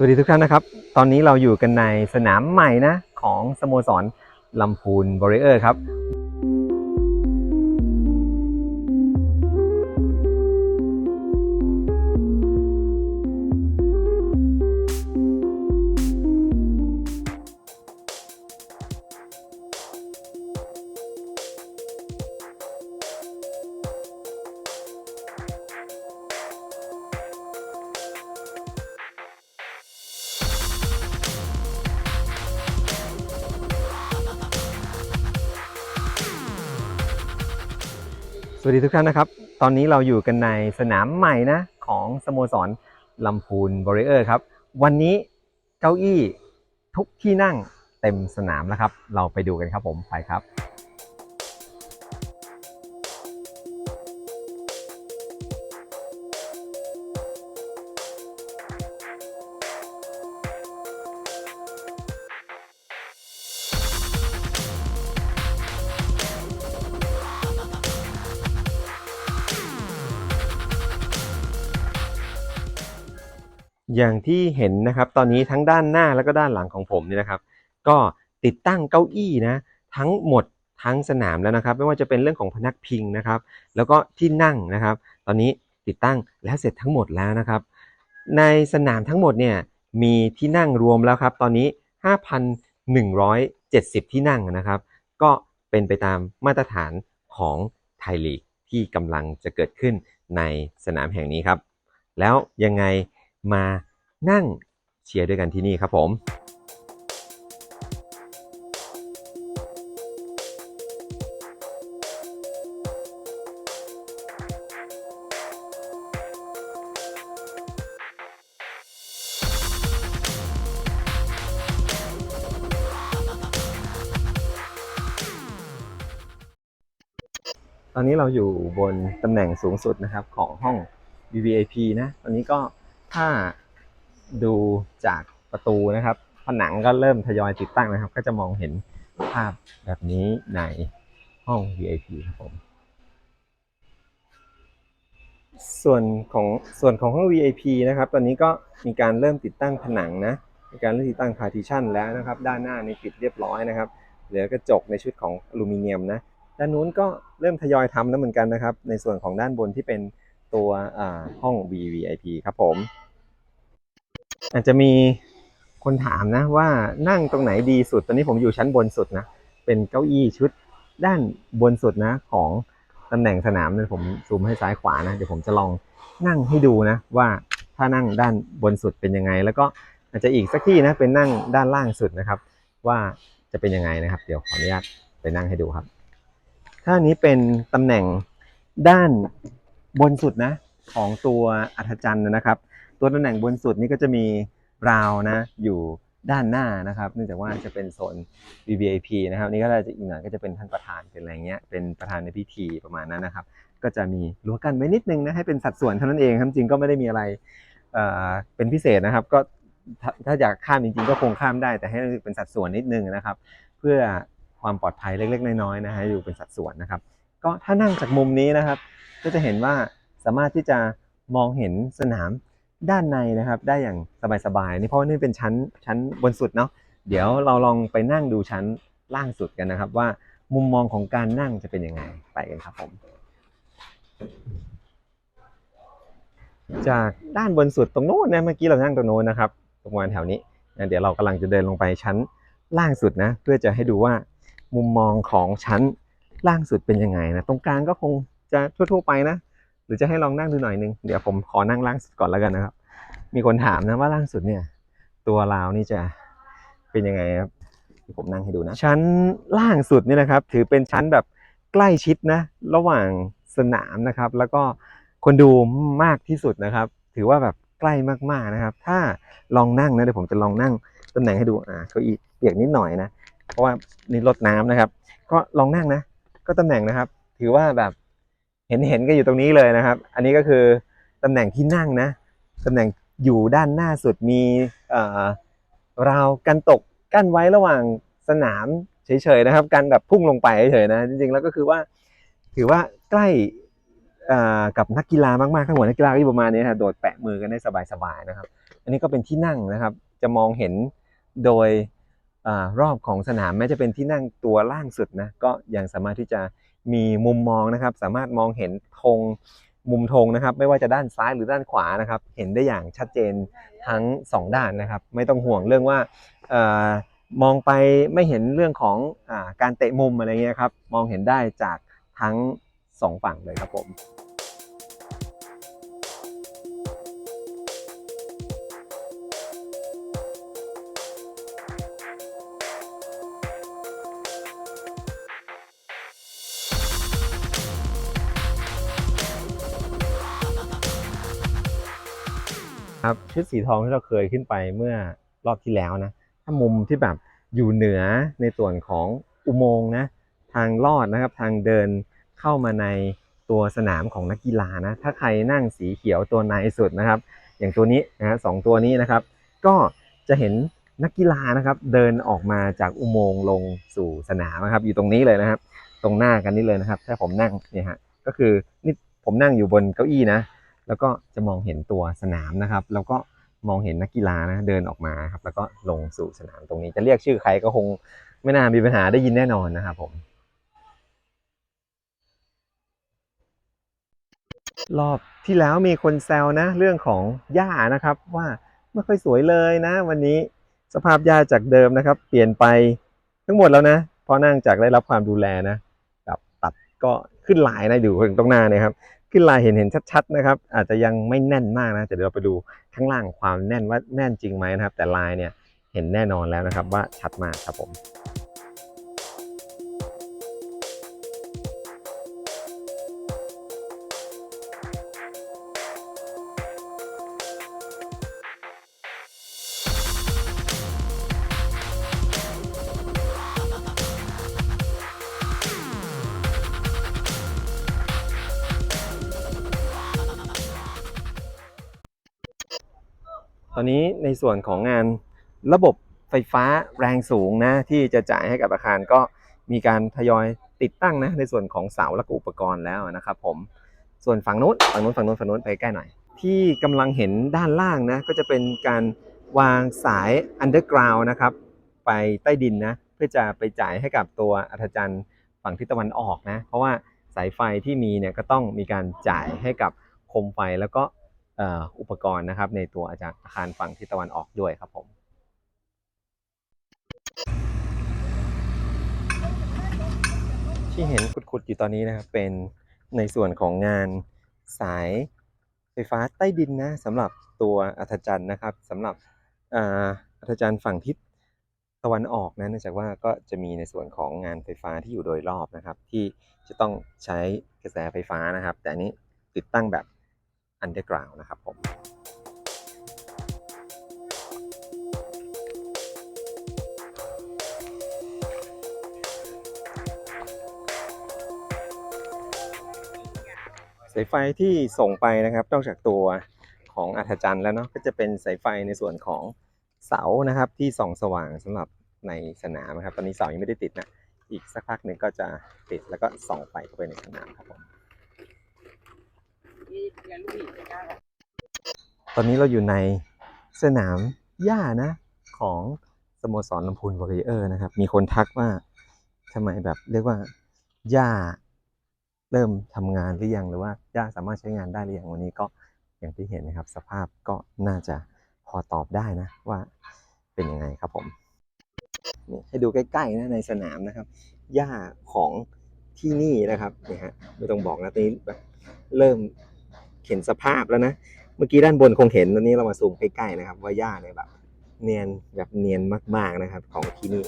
สวัสดีทุกท่านนะครับ ตอนนี้เราอยู่กันในสนามใหม่นะของสโมสรลำพูนบริเออร์ครับ วัสดีทุกท่านนะครับ ตอนนี้เราอยู่กันในสนามใหม่นะ ของสโมสรลำพูนบริเออร์ครับ วันนี้เก้าอี้ทุกที่นั่งเต็มสนามแล้วครับ เราไปดูกันครับผมไปครับ อย่างที่เห็นนะครับตอนนี้ทั้งด้านหน้าแล้วก็ด้านหลังของผมเนี่ยนะครับ ก็ติดตั้งเก้าอี้นะทั้งหมดทั้งสนามแล้วนะครับ ไม่ว่าจะเป็นเรื่องของพนักพิงนะครับ แล้วก็ที่นั่งนะครับ ตอนนี้ติดตั้งแล้วเสร็จทั้งหมดแล้วนะครับ ในสนามทั้งหมดเนี่ยมีที่นั่งรวมแล้วครับ ตอนนี้ 5,170 ที่นั่งนะครับ ก็เป็นไปตามมาตรฐานของไทยลีกที่กำลังจะเกิดขึ้นในสนามแห่งนี้ครับ แล้วยังไง มานั่งเชียร์ด้วยกันที่นี่ครับผมตอนนี้เราอยู่บนตำแหน่งสูงสุดนะครับของห้อง VVIP นะ ตอนนี้ก็ ถ้าดูจากประตูนะครับ ผนังก็เริ่มทยอยติดตั้งนะครับ ก็จะมองเห็นภาพแบบนี้ในห้อง VIP ครับผม ส่วนของส่วนของห้อง VIP นะครับ ตอนนี้ก็มีการเริ่มติดตั้งผนังนะ มีการเริ่มติดตั้ง partition แล้วนะครับ ด้านหน้านี่ปิดเรียบร้อยนะครับ เหลือกระจกในชุดของอลูมิเนียมนะ ด้านนู้นก็เริ่มทยอยทำแล้วเหมือนกันนะครับ ในส่วนของด้านบนที่เป็น ตัวห้อง VVIP ครับผม อาจจะมีคนถามนะว่านั่งตรงไหนดีสุด ตอนนี้ผมอยู่ชั้นบนสุดนะ เป็นเก้าอี้ชุดด้านบนสุดนะของตำแหน่งสนามเนี่ยผมซูมให้ซ้ายขวานะ เดี๋ยวผมจะลองนั่งให้ดูนะ ว่าถ้านั่งด้านบนสุดเป็นยังไง แล้วก็อาจจะอีกสักที่นะเป็นนั่งด้านล่างสุดนะครับ ว่าจะเป็นยังไงนะครับ เดี๋ยวขออนุญาตไปนั่งให้ดูครับถ้านี้เป็นตำแหน่งด้าน บนสุดนะของตัวอัธจันทร์นะครับ ตัวตำแหน่งบนสุดนี่ก็จะมีราวนะอยู่ด้านหน้านะครับเนื่องจากว่าจะเป็นโซน VVIP นะครับนี่ก็จะอีกหน่อยก็จะเป็นท่านประธานเป็นอะไรเงี้ยเป็นประธานในพิธีประมาณนั้นนะครับ ก็จะมีรั้วกันไว้นิดนึงนะให้เป็นสัดส่วนเท่านั้นเองครับจริงก็ไม่ได้มีอะไรเอ่อเป็นพิเศษนะครับ ก็ถ้าถ้าอยากข้ามจริงๆ ก็คงข้ามได้แต่ให้เป็นสัดส่วนนิดนึงนะครับ เพื่อความปลอดภัยเล็กๆ น้อยๆนะฮะอยู่เป็นสัดส่วนนะครับ ก็ถ้านั่งจากมุมนี้นะครับ ก็จะเห็นว่าสามารถที่จะมองเห็นสนามด้านในนะครับ ได้อย่างสบายๆนี่เพราะว่านี่เป็นชั้นชั้นบนสุดเนาะเดี๋ยวเราลองไปนั่งดูชั้นล่างสุดกันนะครับ ว่ามุมมองของการนั่งจะเป็นยังไงไปกันครับผม จากด้านบนสุดตรงโน้นนะเมื่อกี้เรานั่งตรงโน้นนะครับตรงวันแถวนี้นะเดี๋ยวเรากำลังจะเดินลงไปชั้นล่างสุดนะ เพื่อจะให้ดูว่ามุมมองของชั้น ล่างสุดเป็นยังไงนะ ตรงกลางก็คงจะทั่วๆไปนะ หรือจะให้ลองนั่งดูหน่อยนึง เดี๋ยวผมขอนั่งล่างสุดก่อนแล้วกันนะครับ มีคนถามนะว่าล่างสุดเนี่ย ตัวราวนี่จะเป็นยังไงครับผมนั่งให้ดูนะ ชั้นล่างสุดนี่นะครับ ถือเป็นชั้นแบบใกล้ชิดนะ ระหว่างสนามนะครับ แล้วก็คนดูมากที่สุดนะครับ ถือว่าแบบใกล้มากๆนะครับ ถ้าลองนั่งนะเดี๋ยวผมจะลองนั่งตำแหน่งให้ดูอ่าเก้าอี้เปียกนิดหน่อยนะ เพราะว่านี่รดน้ำนะครับ ก็ลองนั่งนะ ก็ตำแหน่งนะครับ ถือว่าแบบเห็นเห็นกันอยู่ตรงนี้เลยนะครับ อันนี้ก็คือตำแหน่งที่นั่งนะตำแหน่งอยู่ด้านหน้าสุดมีเอ่อราวกันตกกั้นไว้ระหว่างสนามเฉยๆนะครับกันแบบพุ่งลงไปเฉยๆนะจริงๆแล้วก็คือว่าถือว่าใกล้เอ่อกับนักกีฬามากๆทั้งหมดนักกีฬาก็อยู่ประมาณนี้นะโดดแปะมือกันได้สบายๆนะครับ อันนี้ก็เป็นที่นั่งนะครับ จะมองเห็นโดย รอบของสนามแม้จะเป็นที่นั่งตัวล่างสุดนะก็ยังสามารถที่จะมีมุมมองนะครับ สามารถมองเห็นธงมุมธงนะครับ ไม่ว่าจะด้านซ้ายหรือด้านขวานะครับ เห็นได้อย่างชัดเจนทั้งสองด้านนะครับ ไม่ต้องห่วงเรื่องว่าออมองไปไม่เห็นเรื่องของอการเตะมุมอะไรเงี้ยครับมองเห็นได้จากทั้งสองฝั่งเลยครับผม ครับชุดสีทองที่เราเคยขึ้นไปเมื่อรอบที่แล้วนะถ้ามุมที่แบบอยู่เหนือในส่วนของอุโมงค์นะทางลอดนะครับทางเดินเข้ามาในตัวสนามของนักกีฬานะถ้าใครนั่งสีเขียวตัวในสุดนะครับ อย่างตัวนี้นะฮะสองตัวนี้นะครับ ก็จะเห็นนักกีฬานะครับเดินออกมาจากอุโมงค์ลงสู่สนามนะครับ อยู่ตรงนี้เลยนะครับ ตรงหน้ากันนี่เลยนะครับ ถ้าผมนั่งเนี่ยฮะก็คือนี่ผมนั่งอยู่บนเก้าอี้นะ แล้วก็จะมองเห็นตัวสนามนะครับ แล้วก็มองเห็นนักกีฬานะเดินออกมาครับ แล้วก็ลงสู่สนามตรงนี้จะเรียกชื่อใครก็คงไม่น่ามีปัญหาได้ยินแน่นอนนะครับผม รอบที่แล้วมีคนแซวนะ เรื่องของหญ้านะครับ ว่าไม่ค่อยสวยเลยนะ วันนี้สภาพหญ้าจากเดิมนะครับ เปลี่ยนไปทั้งหมดแล้วนะเพราะนั่งจากได้รับความดูแลนะกับตัดก็ขึ้นลายนะอยู่ตรงหน้านี่ครับ ขึ้นลายเห็นเห็นชัดๆนะครับ อาจจะยังไม่แน่นมากนะแต่เดี๋ยวเราไปดูข้างล่างความแน่นว่าแน่นจริงไหมนะครับ แต่ลายเนี่ยเห็นแน่นอนแล้วนะครับว่าชัดมากครับผม ตอนนี้ในส่วนของงานระบบไฟฟ้าแรงสูงนะที่จะจ่ายให้กับอาคารก็มีการทยอยติดตั้งนะในส่วนของเสาและอุปกรณ์แล้วนะครับผมส่วนฝั่งนู้นฝั่งนู้นฝั่งนู้นฝั่งนู้นไปใกล้หน่อย ที่กำลังเห็นด้านล่างนะก็จะเป็นการวางสาย underground นะครับไปใต้ดินนะเพื่อจะไปจ่ายให้กับตัวอัธจันทร์ฝั่งทิศตะวันออกนะเพราะว่าสายไฟที่มีเนี่ยก็ต้องมีการจ่ายให้กับโคมไฟแล้วก็ อุปกรณ์นะครับ ในตัวอาจารย์อาคารฝั่งทิศตะวันออกด้วยครับผมที่เห็นขุดๆอยู่ตอนนี้นะครับเป็นในส่วนของงานสายไฟฟ้าใต้ดินนะสำหรับตัวอัธจันทร์นะครับสำหรับอัธจันทร์ฝั่งทิศตะวันออกนะเนื่องจากว่าก็จะมีในส่วนของงานไฟฟ้าที่อยู่โดยรอบนะครับ ที่จะต้องใช้กระแสไฟฟ้านะครับ แต่อันนี้ติดตั้งแบบ underground นะครับผมสายไฟที่ส่งไปนะครับ นอกจากตัวของอัธจันทร์แล้วเนาะก็จะเป็นสายไฟในส่วนของเสานะครับที่ส่องสว่างสำหรับในสนามนะครับ ตอนนี้เสายังไม่ได้ติดนะอีกสักพักหนึ่งก็จะติดแล้วก็ส่องไฟเข้าไปในสนามครับผม ตอนนี้เราอยู่ในสนามหญ้านะ ของสโมสรลำพูนวอริเออร์นะครับ มีคนทักว่าทำไมแบบเรียกว่าหญ้าเริ่มทำงานหรือยังหรือว่าย่าสามารถใช้งานได้หรือยังวันนี้ก็อย่างที่เห็นนะครับ สภาพก็น่าจะพอตอบได้นะว่าเป็นยังไงครับผมนี่ให้ดูใกล้ๆนะในสนามนะครับหญ้าของที่นี่นะครับเนี่ยฮะไม่ต้องบอกนะตอนนี้เริ่ม เห็นสภาพแล้วนะ เมื่อกี้ด้านบนคงเห็นตอนนี้เรามาซูมใกล้ๆนะครับ ว่าหญ้าเนี่ยแบบ เนียนแบบเนียนมากๆนะครับ ของที่นี่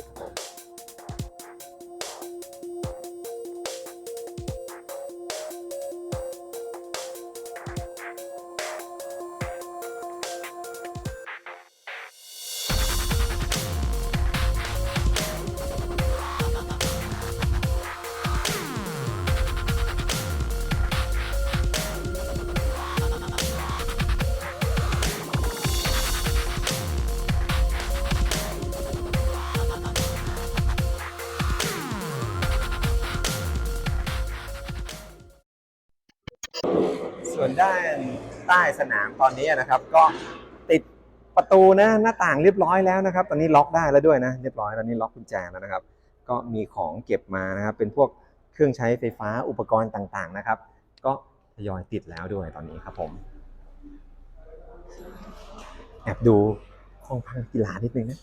ด้านใต้สนามตอนนี้นะครับ ก็ติดประตูนะหน้าต่างเรียบร้อยแล้วนะครับ ตอนนี้ล็อกได้แล้วด้วยนะเรียบร้อยตอนนี้ล็อกกุญแจแล้วนะครับ ก็มีของเก็บมานะครับ เป็นพวกเครื่องใช้ไฟฟ้าอุปกรณ์ต่างๆนะครับ ก็ทยอยติดแล้วด้วยตอนนี้ครับผมแอบดูห้องพักกีฬานิดนึงนะ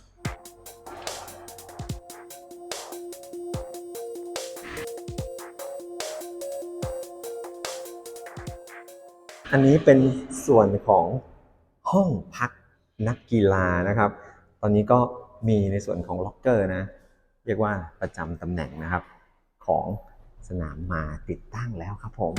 อันนี้เป็นส่วนของห้องพักนักกีฬานะครับ ตอนนี้ก็มีในส่วนของล็อกเกอร์นะ เรียกว่าประจำตำแหน่งนะครับ ของสนามมาติดตั้งแล้วครับผม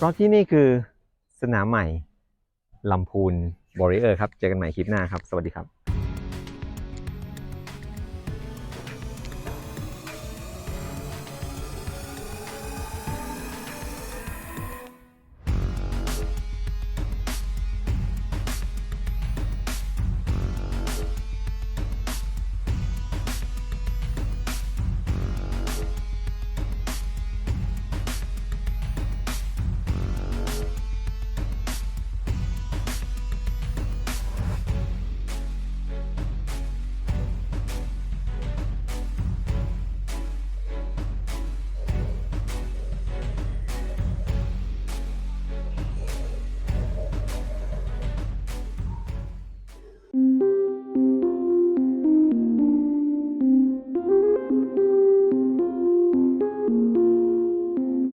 เพราะที่นี่คือสนามใหม่ลำพูนบริเออร์ครับ เจอกันใหม่คลิปหน้าครับ สวัสดีครับ